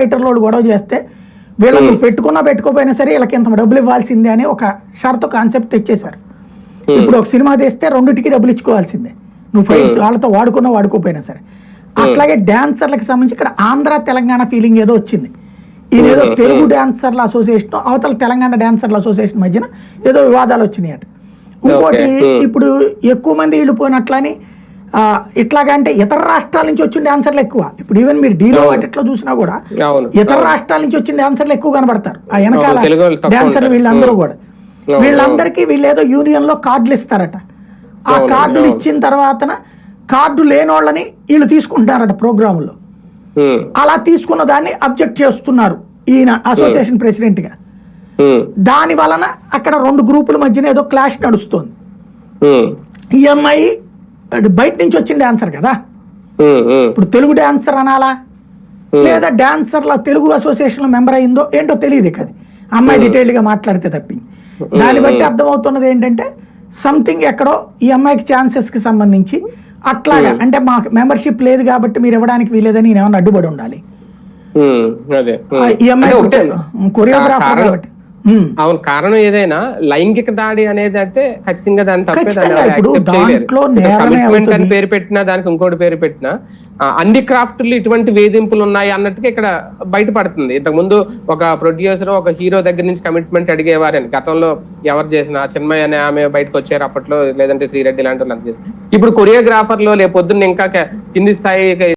రైటర్లోడు గొడవ చేస్తే వీళ్ళని పెట్టుకున్నా పెట్టుకోపోయినా సరే వీళ్ళకి ఇంత డబ్బులు ఇవ్వాల్సిందే అని ఒక షరతు కాన్సెప్ట్ తెచ్చేశారు. ఇప్పుడు ఒక సినిమా తీస్తే రెండింటికి డబ్బులు ఇచ్చుకోవాల్సిందే. నువ్వు ఫైట్ వాళ్ళతో వాడుకున్నా వాడుకోపోయినా సరే. అట్లాగే డాన్సర్లకు సంబంధించి ఇక్కడ ఆంధ్ర తెలంగాణ ఫీలింగ్ ఏదో వచ్చింది. ఏదో తెలుగు డాన్సర్ల అసోసియేషన్ అవతల తెలంగాణ డాన్సర్ల అసోసియేషన్ మధ్యన ఏదో వివాదాలు వచ్చినాయి అట ఇంకోటి ఇప్పుడు ఎక్కువ మంది వెళ్ళిపోయినట్లని ఆ, ఇట్లాగా అంటే ఇతర రాష్ట్రాల నుంచి వచ్చిన డాన్సర్లు ఎక్కువ. ఇప్పుడు ఈవెన్ మీరు డీలో వాటిట్లో చూసినా కూడా ఇతర రాష్ట్రాల నుంచి వచ్చిన డాన్సర్లు ఎక్కువ కనబడతారు. ఆ వెనకాల డాన్సర్లు. వీళ్ళందరూ కూడా. వీళ్ళందరికీ వీళ్ళు ఏదో యూనియన్లో కార్డులు ఇస్తారట. ఆ కార్డులు. ఇచ్చిన తర్వాతన కార్డు లేని వాళ్ళని వీళ్ళు తీసుకుంటారట ప్రోగ్రాముల్లో. ఉమ్, అలా తీసుకున్న దాన్ని అబ్జెక్ట్ చేస్తున్నారు ఈయన అసోసియేషన్ ప్రెసిడెంట్గా ఉమ్, దాని వలన అక్కడ రెండు గ్రూపుల మధ్యన ఏదో క్లాష్ నడుస్తుంది. ఉమ్, ఈ అమ్మాయి బయట నుంచి వచ్చిన డాన్సర్ కదా? ఇప్పుడు తెలుగు డాన్సర్ అనాలా? లేదా డాన్సర్ల తెలుగు అసోసియేషన్లో మెంబర్ అయిందో ఏంటో తెలియదు ఇక అది. అమ్మాయి డీటెయిల్గా మాట్లాడితే తప్పింది. దాన్ని బట్టి అర్థమవుతున్నది ఏంటంటే సంథింగ్ ఎక్కడో ఈ అమ్మాయికి ఛాన్సెస్కి సంబంధించి అట్లాగా అంటే మాకు మెంబర్షిప్ లేదు కాబట్టి మీరు ఇవ్వడానికి వీలేదని నేను ఏమన్నా అడ్డుపడి ఉండాలి? ఈ అమ్మాయి కొరియోగ్రాఫర్ కాబట్టి. అవును కారణం ఏదైనా లైంగిక దాడి అనేది అంటే ఖచ్చితంగా దాని తప్పే దాన్ని ఖచ్చితంగా ఎవరు ఇప్పుడు accept చేయలేరు. దాంట్లో ఇప్పుడు నేరమే commitment అని అవుతుంది. పేరు పెట్టినా దానికి ఇంకోటి పేరు పెట్టినా అన్ని క్రాఫ్ట్లు ఇటువంటి వేధింపులు ఉన్నాయి అన్నట్టుగా ఇక్కడ బయటపడుతుంది ఇంతకు ముందు ఒక ప్రొడ్యూసర్ ఒక హీరో దగ్గర నుంచి కమిట్మెంట్ అడిగేవారని గతంలో ఎవరు చేసిన చిన్మయ్య అనే ఆమె బయటకు వచ్చారు అప్పట్లో లేదంటే శ్రీరెడ్డి లాంటి వాళ్ళు ఇప్పుడు కొరియోగ్రాఫర్లో లేపొద్దున్న ఇంకా కింది స్థాయి